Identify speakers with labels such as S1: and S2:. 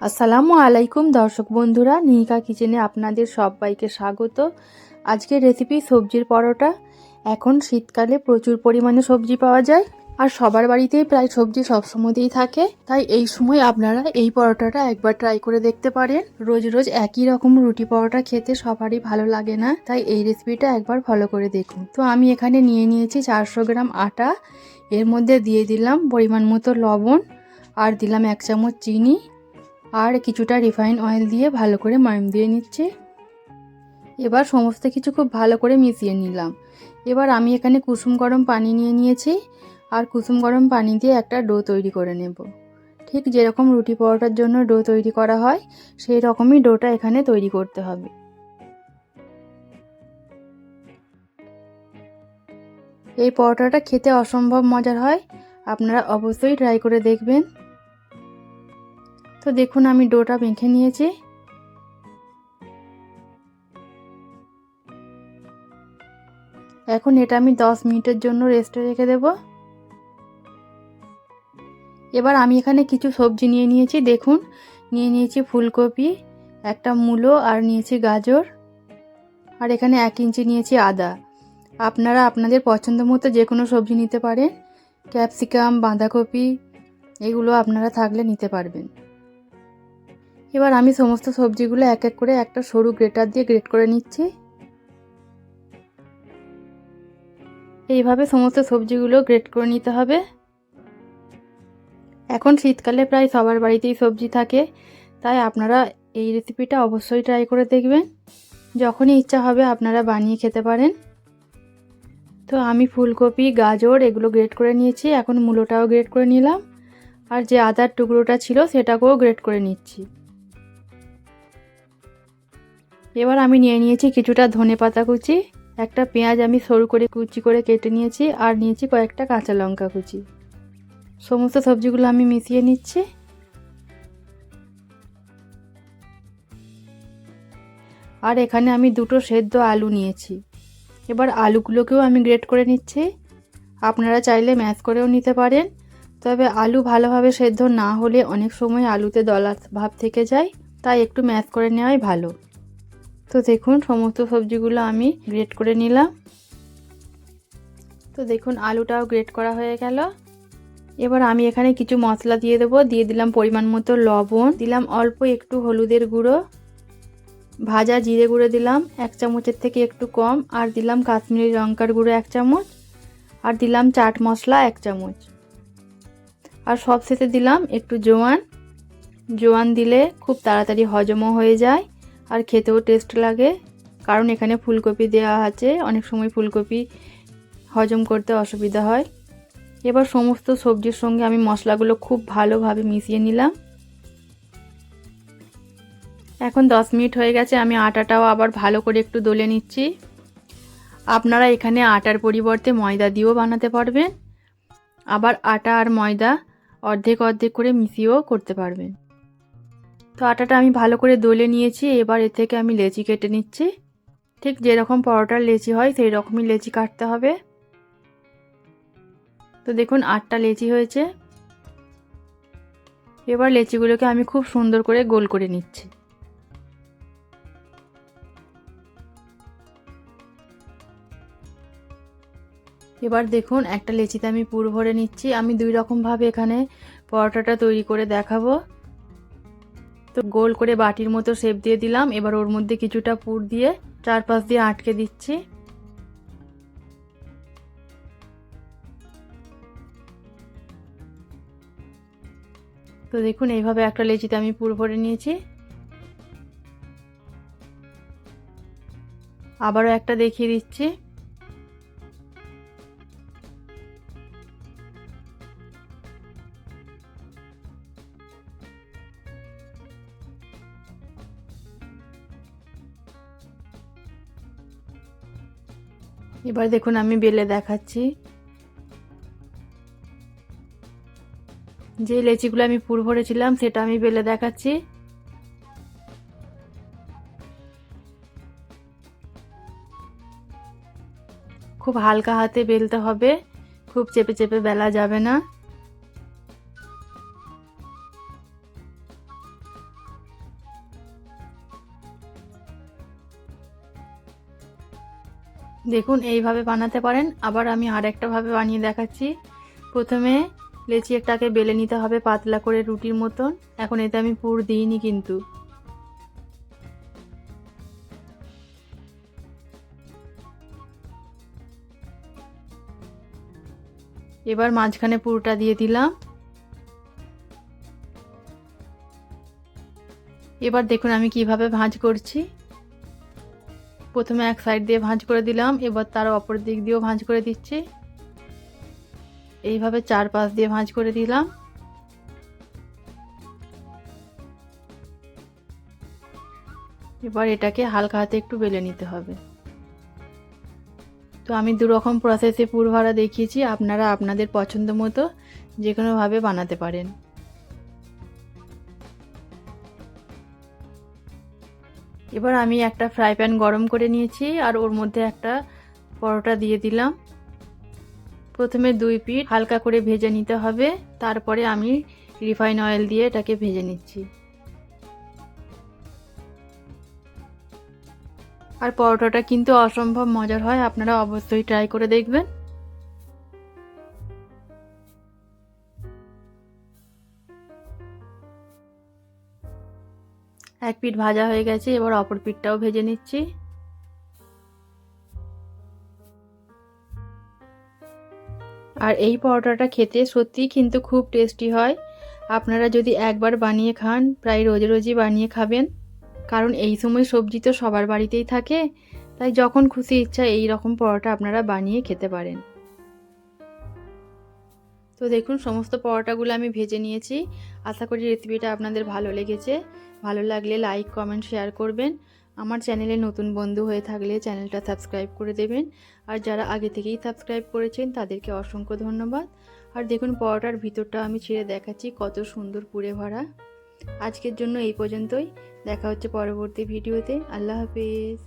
S1: আসসালামু আলাইকুম দর্শক বন্ধুরা নিহিকা কিচেনে আপনাদের সবাইকে স্বাগত। আজকের রেসিপি সবজির পরোটা। এখন শীতকালে প্রচুর পরিমাণে সবজি পাওয়া যায় আর সবার বাড়িতেই প্রায় সবজি সবসময়তেই থাকে। তাই এই সময় আপনারা এই পরোটাটা একবার ট্রাই করে দেখতে পারেন। রোজ রোজ একই রকম রুটি পরোটা খেতে সবারই ভালো লাগে না। তাই এই রেসিপিটা একবার ফলো করে দেখুন। তো আমি এখানে নিয়ে নিয়েছি চারশো গ্রাম আটা। এর মধ্যে দিয়ে দিলাম পরিমাণ মতো লবণ আর দিলাম এক চামচ চিনি। আর কিছুটা রিফাইন অয়েল দিয়ে ভালো করে ময়ম দিয়ে নিচ্ছি। এবার সমস্ত কিছু খুব ভালো করে মিশিয়ে নিলাম। এবার আমি এখানে কুসুম গরম পানি নিয়ে নিয়েছি আর কুসুম গরম পানি দিয়ে একটা ডো তৈরি করে নেব। ঠিক যেরকম রুটি পরোটার জন্য ডো তৈরি করা হয়, সেই রকমই ডোটা এখানে তৈরি করতে হবে। এই পরোটাটা খেতে অসম্ভব মজার হয়, আপনারা অবশ্যই ট্রাই করে দেখবেন। তো দেখুন আমি ডোটা মেখে নিয়েছি। এখন এটা আমি দশ মিনিটের জন্য রেস্টে রেখে দেব। এবার আমি এখানে কিছু সবজি নিয়ে নিয়েছি, দেখুন। নিয়ে নিয়েছি ফুলকপি, একটা মূলো আর নিয়েছি গাজর। আর এখানে এক ইঞ্চি নিয়েছি আদা। আপনারা আপনাদের পছন্দ মতো যে কোনো সবজি নিতে পারেন। ক্যাপসিকাম, বাঁধাকপি, এগুলো আপনারা থাকলে নিতে পারবেন। এবার আমি সমস্ত সবজিগুলো এক এক করে একটা সরু গ্রেটার দিয়ে গ্রেট করে নিচ্ছি। এইভাবে সমস্ত সবজিগুলো গ্রেট করে নিতে হবে। এখন শীতকালে প্রায় সবার বাড়িতেই সবজি থাকে, তাই আপনারা এই রেসিপিটা অবশ্যই ট্রাই করে দেখবেন। যখনই ইচ্ছা হবে আপনারা বানিয়ে খেতে পারেন। তো আমি ফুলকপি, গাজর এগুলো গ্রেট করে নিয়েছি, এখন মূলোটাও গ্রেট করে নিলাম। আর যে আদার টুকরোটা ছিল সেটাকেও গ্রেট করে নিচ্ছি। এবার আমি নিয়ে নিয়েছি কিছুটা ধনে পাতা কুচি, একটা পেঁয়াজ আমি সরু করে কুচি করে কেটে নিয়েছি আর নিয়েছি কয়েকটা কাঁচা লঙ্কা কুচি। সমস্ত সবজিগুলো আমি মিশিয়ে নিচ্ছি। আর এখানে আমি দুটো সেদ্ধ আলু নিয়েছি। এবার আলুগুলোকেও আমি গ্রেট করে নিচ্ছি। আপনারা চাইলে ম্যাশ করেও নিতে পারেন। তবে আলু ভালোভাবে সেদ্ধ না হলে অনেক সময় আলুতে দলা ভাব থেকে যায়, তাই একটু ম্যাশ করে নেওয়াই ভালো। তো দেখুন, সমস্ত সবজিগুলো আমি গ্রেট করে নিলাম। তো দেখুন, আলুটাও গ্রেট করা হয়ে গেল। এবার আমি এখানে কিছু মশলা দিয়ে দেবো। দিয়ে দিলাম পরিমাণ মতো লবণ, দিলাম অল্প একটু হলুদের গুঁড়ো, ভাজা জিরে গুঁড়ো দিলাম এক চামচের থেকে একটু কম, আর দিলাম কাশ্মীরি লঙ্কার গুঁড়ো এক চামচ, আর দিলাম চাট মশলা এক চামচ। আর সব শেষে দিলাম একটু জোয়ান। জোয়ান দিলে খুব তাড়াতাড়ি হজমও হয়ে যায়। আর খেতেও টেস্ট লাগে। কারণ এখানে ফুলকপি দেওয়া আছে, অনেক সময় ফুলকপি হজম করতে অসুবিধা হয়। এবার সমস্ত সবজির সঙ্গে আমি মশলাগুলো খুব ভালোভাবে মিশিয়ে নিলাম। এখন দশ মিনিট হয়ে গেছে, আমি আটাটাও আবার ভালো করে একটু দলে নিচ্ছি। আপনারা এখানে আটার পরিবর্তে ময়দা দিয়েও বানাতে পারবেন। আবার আটা আর ময়দা অর্ধেক অর্ধেক করে মিশিয়েও করতে পারবেন। তো আটাটা আমি ভালো করে দলে নিয়েছি, এবার এর থেকে আমি লেচি কেটে নিচ্ছি। ঠিক যেরকম পরোটার লেচি হয় সেই রকমই লেচি কাটতে হবে। তো দেখুন, আটটা লেচি হয়েছে। এবার লেচিগুলোকে আমি খুব সুন্দর করে গোল করে নিচ্ছি। এবার দেখুন, একটা লেচিতে আমি পুর ভরে নিচ্ছি। আমি দুই রকমভাবে এখানে পরোটাটা তৈরি করে দেখাবো। তো গোল করে বাটির মতো শেপ দিয়ে দিলাম। এবার ওর মধ্যে কিছুটা পুর দিয়ে চারপাশ দিয়ে আটকে দিচ্ছি। তো দেখুন, এইভাবে একটা লেচিতে আমি পুর ভরে নিয়েছি। আবারও একটা দেখিয়ে দিচ্ছি। এবার দেখুন আমি বেলে দেখাচ্ছি। যে লেচিগুলো আমি পুর ভরেছিলাম, সেটা আমি বেলে দেখাচ্ছি। খুব হালকা হাতে বেলতে হবে, খুব চেপে চেপে বেলা যাবে না। দেখুন, এইভাবে বানাতে পারেন। আবার আমি আর ভাবে বানিয়ে দেখাচ্ছি। প্রথমে লেচি একটাকে বেলে নিতে হবে পাতলা করে রুটির মতন। এখন এতে আমি পুর দিইনি কিন্তু। এবার মাঝখানে পুরোটা দিয়ে দিলাম। এবার দেখুন আমি কীভাবে ভাঁজ করছি। প্রথমে এক সাইড দিয়ে ভাঁজ করে দিলাম, এবার তার অপর দিক দিয়েও ভাঁজ করে দিচ্ছি। এইভাবে চার পাশ দিয়ে ভাঁজ করে দিলাম। এবার এটাকে হালকা হাতে একটু বেলে নিতে হবে। তো আমি দু রকম প্রসেসে পুর ভাড়া দেখিয়েছি, আপনারা আপনাদের পছন্দ মতো যে কোনোভাবে বানাতে পারেন। এবার আমি একটা ফ্রাই প্যান গরম করে নিয়েছি আর ওর মধ্যে একটা পরোটা দিয়ে দিলাম। প্রথমে দুই পিঠ হালকা করে ভেজে নিতে হবে, তারপরে আমি রিফাইন অয়েল দিয়ে এটাকে ভেজে নিচ্ছি। আর পরোটাটা কিন্তু অসম্ভব মজার হয়, আপনারা অবশ্যই ট্রাই করে দেখবেন। এক পিঠ ভাজা হয়ে গেছে, এবার অপর পিঠটাও ভেজে নিচ্ছি। আর এই পরোটাটা খেতে সত্যিই কিন্তু খুব টেস্টি হয়। আপনারা যদি একবার বানিয়ে খান, প্রায় রোজ রোজই বানিয়ে খাবেন। কারণ এই সময় সবজি তো সবার বাড়িতেই থাকে, তাই যখন খুশি ইচ্ছা এই রকম পরোটা আপনারা বানিয়ে খেতে পারেন। তো দেখুন, সমস্ত পরোটাগুলো আমি ভেজে নিয়েছি। আশা করি রেসিপিটা আপনাদের ভালো লেগেছে। ভালো লাগলে লাইক, কমেন্ট, শেয়ার করবেন। আমার চ্যানেলে নতুন বন্ধু হয়ে থাকলে চ্যানেলটা সাবস্ক্রাইব করে দেবেন। আর যারা আগে থেকেই সাবস্ক্রাইব করেছেন, তাদেরকে অসংখ্য ধন্যবাদ। আর দেখুন, পরোটার ভিতরটা আমি ছেড়ে দেখাচ্ছি, কত সুন্দর পুড়ে ভরা। আজকের জন্য এই পর্যন্তই। দেখা হচ্ছে পরবর্তী ভিডিওতে। আল্লাহ হাফিজ।